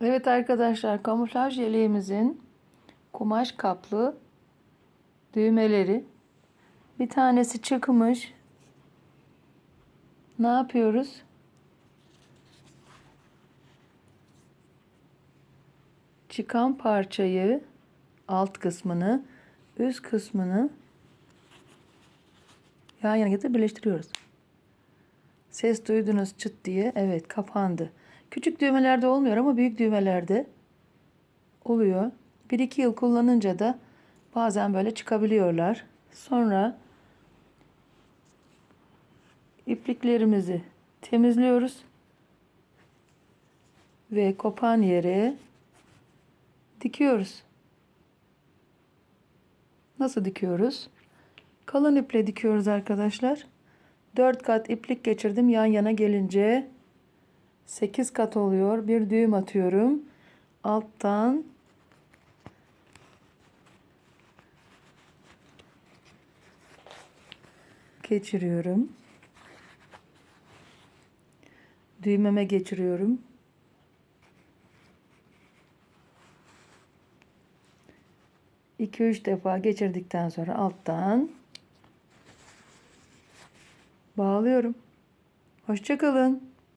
Evet arkadaşlar kamuflaj yeleğimizin kumaş kaplı düğmeleri bir tanesi çıkmış. Ne yapıyoruz? Çıkan parçayı alt kısmını üst kısmını yan yana getirip birleştiriyoruz. Ses duydunuz çıt diye. Evet kapandı. Küçük düğmelerde olmuyor ama büyük düğmelerde oluyor. 1-2 yıl kullanınca da bazen böyle çıkabiliyorlar. Sonra ipliklerimizi temizliyoruz. Ve kopan yere dikiyoruz. Nasıl dikiyoruz? Kalın iple dikiyoruz arkadaşlar. 4 kat iplik geçirdim yan yana gelince 8 kat oluyor. Bir düğüm atıyorum. Alttan geçiriyorum. Düğmeme geçiriyorum. İki üç defa geçirdikten sonra alttan bağlıyorum. Hoşçakalın.